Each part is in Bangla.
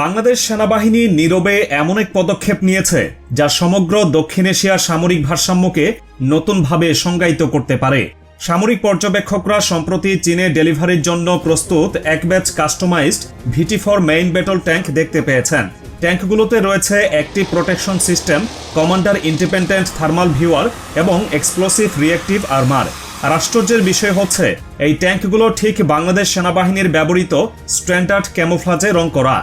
বাংলাদেশ সেনাবাহিনী নীরবে এমন এক পদক্ষেপ নিয়েছে যা সমগ্র দক্ষিণ এশিয়ার সামরিক ভারসাম্যকে নতুনভাবে সংজ্ঞায়িত করতে পারে। সামরিক পর্যবেক্ষকরা সম্প্রতি চীনে ডেলিভারির জন্য প্রস্তুত এক batch customised VT four main battle tank দেখতে পেয়েছেন। ট্যাঙ্কগুলোতে রয়েছে একটি protection system, commander independent thermal viewer এবং এক্সপ্লোসিভ রিয়েক্টিভ আর্মার। আর আশ্চর্যের বিষয় হচ্ছে, এই ট্যাঙ্কগুলো ঠিক বাংলাদেশ সেনাবাহিনীর ব্যবহৃত স্ট্যান্ডার্ড ক্যামোফ্লাজে রং করা।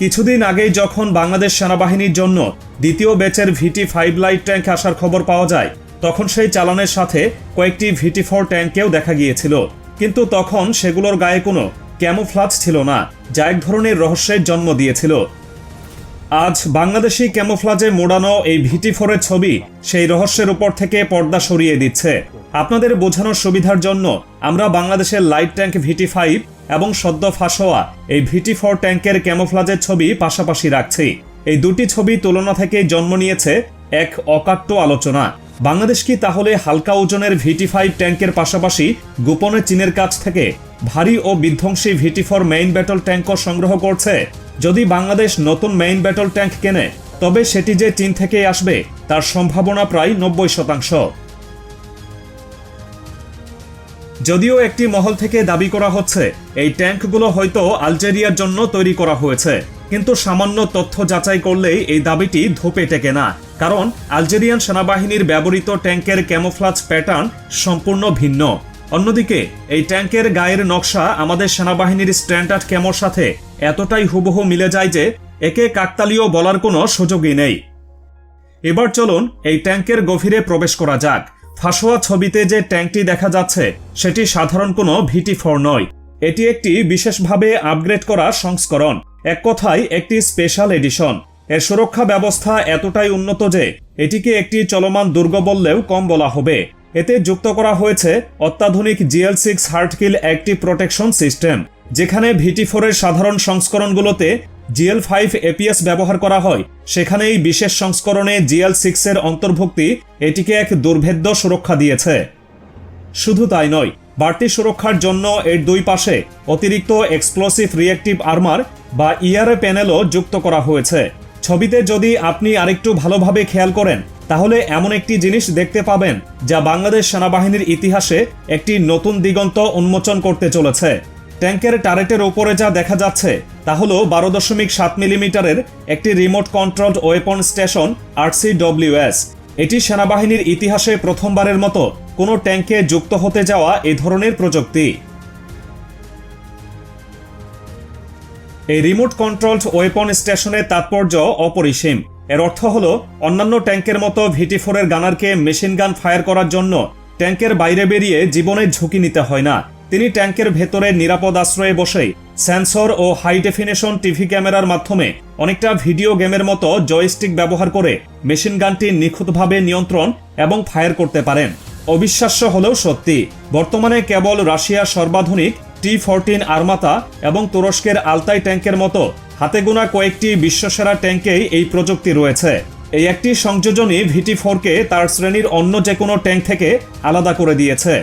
কিছুদিন আগেই যখন বাংলাদেশ সেনাবাহিনীর জন্য দ্বিতীয় ব্যাচের ভিটি ফাইভ লাইট ট্যাঙ্ক আসার খবর পাওয়া যায়, তখন সেই চালানের সাথে কয়েকটি ভিটি ফোর ট্যাঙ্কেও দেখা গিয়েছিল। কিন্তু তখন সেগুলোর গায়ে কোনো ক্যামোফ্লাজ ছিল না, যা এক ধরনের রহস্যের জন্ম দিয়েছিল। আজ বাংলাদেশি ক্যামোফ্লাজে মোড়ানো এই ভিটি ফোরের ছবি সেই রহস্যের উপর থেকে পর্দা সরিয়ে দিচ্ছে। আপনাদের বোঝানোর সুবিধার জন্য আমরা বাংলাদেশের লাইট ট্যাঙ্ক ভিটি ফাইভ এবং সদ্য ফাঁস হওয়া এই ভিটি ফোর ট্যাঙ্কের ক্যামোফ্লাজের ছবি পাশাপাশি রাখছি। এই দুটি ছবি তুলনা থেকে জন্ম নিয়েছে এক অকাট্য আলোচনা। বাংলাদেশ কি তাহলে হালকা ওজনের ভিটি ফাইভ ট্যাঙ্কের পাশাপাশি গোপনে চীনের কাছ থেকে ভারী ও বিধ্বংসী ভিটি ফোর মেইন ব্যাটল ট্যাঙ্কও সংগ্রহ করছে? যদি বাংলাদেশ নতুন মেইন ব্যাটল ট্যাঙ্ক কেনে, তবে সেটি যে চীন থেকেই আসবে, তার সম্ভাবনা প্রায় নব্বই শতাংশ। যদিও একটি মহল থেকে দাবি করা হচ্ছে, এই ট্যাঙ্কগুলো হয়তো আলজেরিয়ার জন্য তৈরি করা হয়েছে। কিন্তু সামান্য তথ্য যাচাই করলেই এই দাবিটি ধোপে টেকে না। কারণ আলজেরিয়ান সেনাবাহিনীর ব্যবহৃত ট্যাঙ্কের ক্যামোফ্লাজ প্যাটার্ন সম্পূর্ণ ভিন্ন। অন্যদিকে, এই ট্যাঙ্কের গায়ের নকশা আমাদের সেনাবাহিনীর স্ট্যান্ডার্ড ক্যামোর সাথে এতটাই হুবহু মিলে যায় যে একে কাকতালীয় বলার কোনো সুযোগই নেই। এবার চলুন এই ট্যাঙ্কের গভীরে প্রবেশ করা যাক। ফাঁসোয়া ছবিতে যে ট্যাঙ্কটি দেখা যাচ্ছে, সেটি সাধারণ কোনো ভিটি ফোর নয়। এটি একটি বিশেষভাবে আপগ্রেড করা সংস্করণ। এক কথায়, একটি স্পেশাল এডিশন। এর সুরক্ষা ব্যবস্থা এতটাই উন্নত যে, এটিকে একটি চলমান দুর্গ বললেও কম বলা হবে। এতে যুক্ত করা হয়েছে অত্যাধুনিক GL six hard kill active protection system, যেখানে ভিটি ফোরের সাধারণ সংস্করণগুলোতে জিএল ফাইভ এপিএস ব্যবহার করা হয়। সেখানে এই বিশেষ সংস্করণে জিএল সিক্সের অন্তর্ভুক্তি এটিকে এক দুর্ভেদ্য সুরক্ষা দিয়েছে। শুধু তাই নয়, বাড়তি সুরক্ষার জন্য এর দুই পাশে অতিরিক্ত এক্সপ্লোসিভ রিয়েক্টিভ আর্মার বা ইআরএ প্যানেলও যুক্ত করা হয়েছে। ছবিতে যদি আপনি আরেকটু ভালোভাবে খেয়াল করেন, তাহলে এমন একটি জিনিস দেখতে পাবেন, যা বাংলাদেশ সেনাবাহিনীর ইতিহাসে একটি নতুন দিগন্ত উন্মোচন করতে চলেছে। ট্যাঙ্কের টারেটের ওপরে যা দেখা যাচ্ছে, তা হল বারো দশমিক সাত মিলিমিটারের একটি remote controlled weapon station RCWS এটি সেনাবাহিনীর ইতিহাসে প্রথমবারের মতো কোনো ট্যাঙ্কে যুক্ত হতে যাওয়া এ ধরনের প্রযুক্তি। এই রিমোট কন্ট্রোলড ওয়েপন স্টেশনের তাৎপর্য অপরিসীম। এর অর্থ হল, অন্যান্য ট্যাঙ্কের মতো ভিটি ফোরের গানারকে মেশিন গান ফায়ার করার জন্য ট্যাঙ্কের বাইরে বেরিয়ে জীবনের ঝুঁকি নিতে হয় না। তিনি ট্যাঙ্কের ভেতরে নিরাপদ আশ্রয়ে বসেই সেন্সর ও হাই ডেফিনেশন টিভি ক্যামেরার মাধ্যমে অনেকটা ভিডিও গেমের মতো জয়স্টিক ব্যবহার করে মেশিন গানটি নিখুঁতভাবে নিয়ন্ত্রণ এবং ফায়ার করতে পারেন। অবিশ্বাস্য হলেও সত্যি, বর্তমানে কেবল রাশিয়ার সর্বাধুনিক টি ফোরটিন আর্মাতা এবং তুরস্কের আলতাই ট্যাঙ্কের মতো হাতে গোনা কয়েকটি বিশ্বসেরা ট্যাঙ্কেই এই প্রযুক্তি রয়েছে। এই একটি সংযোজনই ভিটি ফোরকে তার শ্রেণির অন্য যে কোনো ট্যাঙ্ক থেকে আলাদা করে দিয়েছে।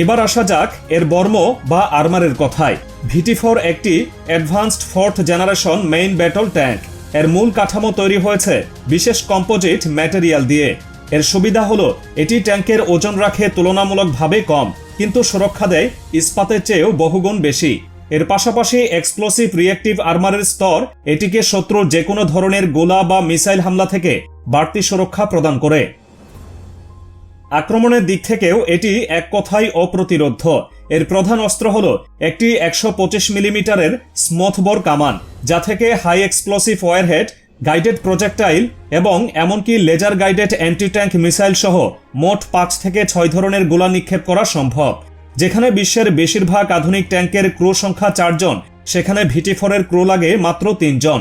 এবার আসা যাক এর বর্ম বা আর্মারের কথায়। ভিটি ফোর একটি advanced fourth generation main battle tank. এর মূল কাঠামো তৈরি হয়েছে বিশেষ কম্পোজিট ম্যাটেরিয়াল দিয়ে। এর সুবিধা হলো, এটি ট্যাঙ্কের ওজন রাখে তুলনামূলকভাবে কম, কিন্তু সুরক্ষা দেয় ইস্পাতের চেয়েও বহুগুণ বেশি। এর পাশাপাশি এক্সপ্লোসিভ রিয়েক্টিভ আর্মারের স্তর এটিকে শত্রুর যে কোনো ধরনের গোলা বা মিসাইল হামলা থেকে বাড়তি সুরক্ষা প্রদান করে। আক্রমণের দিক থেকেও এটি এক কথায় অপ্রতিরোধ্য। এর প্রধান অস্ত্র হল একটি একশো পঁচিশ মিলিমিটারের স্মথবর কামান, যা থেকে high explosive warhead, guided projectile এবং এমনকি laser guided anti tank missile সহ মোট পাঁচ থেকে ছয় ধরনের গোলা নিক্ষেপ করা সম্ভব। যেখানে বিশ্বের বেশিরভাগ আধুনিক ট্যাঙ্কের ক্রু সংখ্যা চারজন, সেখানে ভিটি ফোরের ক্রু লাগে মাত্র তিনজন।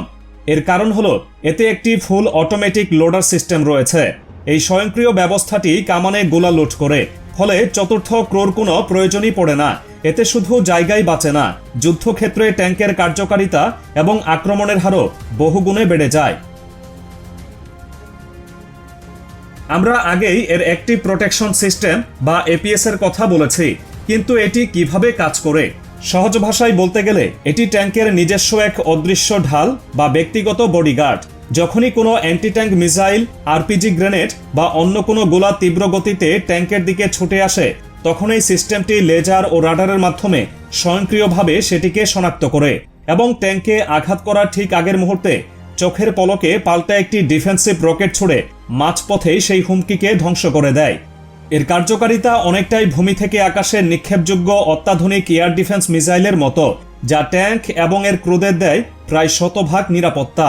এর কারণ হলো, এতে একটি ফুল অটোমেটিক লোডার সিস্টেম রয়েছে। এই স্বয়ংক্রিয় ব্যবস্থাটি কামানে গোলা লোড করে। ফলে চতুর্থ ক্রোর কোনো প্রয়োজনই পড়ে না। এতে শুধু জায়গায় বাঁচে না, যুদ্ধক্ষেত্রে ট্যাঙ্কের কার্যকারিতা এবং আক্রমণের হারও বহুগুণে বেড়ে যায়। আমরা আগেই এর একটি প্রোটেকশন সিস্টেম বা এপিএস এর কথা বলেছি, কিন্তু এটি কীভাবে কাজ করে? সহজ ভাষায় বলতে গেলে, এটি ট্যাঙ্কের নিজস্ব এক অদৃশ্য ঢাল বা ব্যক্তিগত বডিগার্ড। যখনই কোনো anti tank missile RPG grenade বা অন্য কোনো গোলা তীব্র গতিতে ট্যাঙ্কের দিকে ছুটে আসে তখন এই সিস্টেমটি লেজার ও রাডারের মাধ্যমে স্বয়ংক্রিয়ভাবে সেটিকে শনাক্ত করে এবং ট্যাঙ্কে আঘাত করার ঠিক আগের মুহূর্তে চোখের পলকে পাল্টা একটি ডিফেন্সিভ রকেট ছুড়ে মাঝপথেই সেই হুমকিকে ধ্বংস করে দেয়। এর কার্যকারিতা অনেকটাই ভূমি থেকে আকাশে নিক্ষেপযোগ্য অত্যাধুনিক এয়ার ডিফেন্স মিসাইলের মতো, যা ট্যাঙ্ক এবং এর ক্রুদের দেয় প্রায় শতভাগ নিরাপত্তা।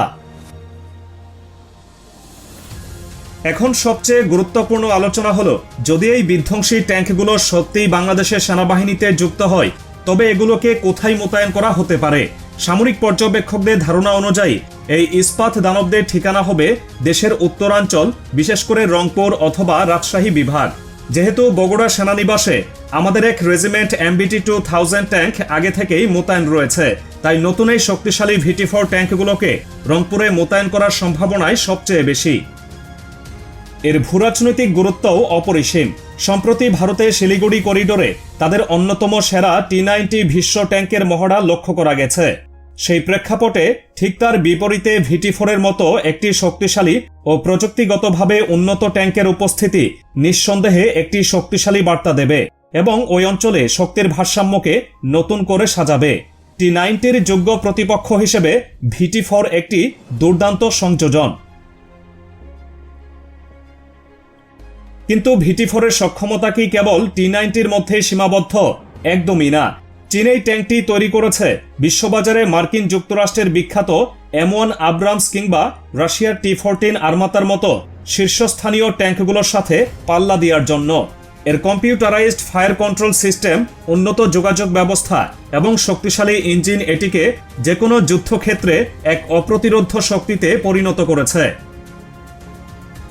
এখন সবচেয়ে গুরুত্বপূর্ণ আলোচনা হলো, যদি এই বিধ্বংসী ট্যাঙ্কগুলো সত্যিই বাংলাদেশের সেনাবাহিনীতে যুক্ত হয়, তবে এগুলোকে কোথায় মোতায়েন করা হতে পারে? সামরিক পর্যবেক্ষকদের ধারণা অনুযায়ী, এই ইস্পাত দানবদের ঠিকানা হবে দেশের উত্তরাঞ্চল, বিশেষ করে রংপুর অথবা রাজশাহী বিভাগ। যেহেতু বগুড়া সেনানিবাসে আমাদের এক regiment MBT two thousand tank আগে থেকেই মোতায়েন রয়েছে, তাই নতুন এই শক্তিশালী ভিটি ফোর ট্যাঙ্কগুলোকে রংপুরে মোতায়েন করার সম্ভাবনাই সবচেয়ে বেশি। এর ভূরাজনৈতিক গুরুত্বও অপরিসীম। সম্প্রতি ভারতের শিলিগুড়ি করিডোরে তাদের অন্যতম সেরা টি নাইনটি ভীষ্ম ট্যাঙ্কের মহড়া লক্ষ্য করা গেছে। সেই প্রেক্ষাপটে ঠিক তার বিপরীতে ভিটি ফোরের মতো একটি শক্তিশালী ও প্রযুক্তিগতভাবে উন্নত ট্যাঙ্কের উপস্থিতি নিঃসন্দেহে একটি শক্তিশালী বার্তা দেবে এবং ওই অঞ্চলে শক্তির ভারসাম্যকে নতুন করে সাজাবে। টি নাইনটির যোগ্য প্রতিপক্ষ হিসেবে ভিটি ফোর একটি দুর্দান্ত সংযোজন। কিন্তু ভিটি ফোরের সক্ষমতা কি কেবল টি নাইনটির মধ্যে সীমাবদ্ধ? একদমই না। চীন এই ট্যাঙ্কটি তৈরি করেছে। বিশ্ববাজারে মার্কিন যুক্তরাষ্ট্রের বিখ্যাত এম ওয়ান আব্রামস কিংবা রাশিয়ার টি ফোরটিন আর্মাতার মতো শীর্ষস্থানীয় ট্যাঙ্কগুলোর সাথে পাল্লা দেওয়ার জন্য। এর কম্পিউটারাইজড ফায়ার কন্ট্রোল সিস্টেম, উন্নত যোগাযোগ ব্যবস্থা এবং শক্তিশালী ইঞ্জিন এটিকে যে কোনো যুদ্ধক্ষেত্রে এক অপ্রতিরোধ্য শক্তিতে পরিণত করেছে।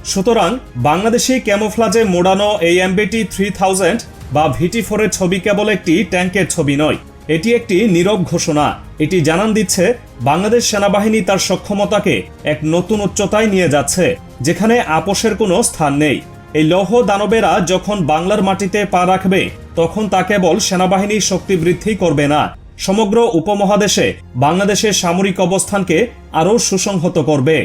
সুতরাং বাংলাদেশি ক্যামোফ্লাজে মোড়ানো এই এমবিটি থ্রি থাউজেন্ড বা ভিটি ফোরের ছবি কেবল একটি ট্যাঙ্কের ছবি নয়, এটি একটি নীরব ঘোষণা। এটি জানান দিচ্ছে, বাংলাদেশ সেনাবাহিনী তার সক্ষমতাকে এক নতুন উচ্চতায় নিয়ে যাচ্ছে, যেখানে আপোষের কোনো স্থান নেই। এই লৌহ দানবেরা যখন বাংলার মাটিতে পা রাখবে, তখন তা কেবল সেনাবাহিনীর শক্তি বৃদ্ধি করবে না। সমগ্র উপমহাদেশে বাংলাদেশের সামরিক অবস্থানকে আরও সুসংহত করবে।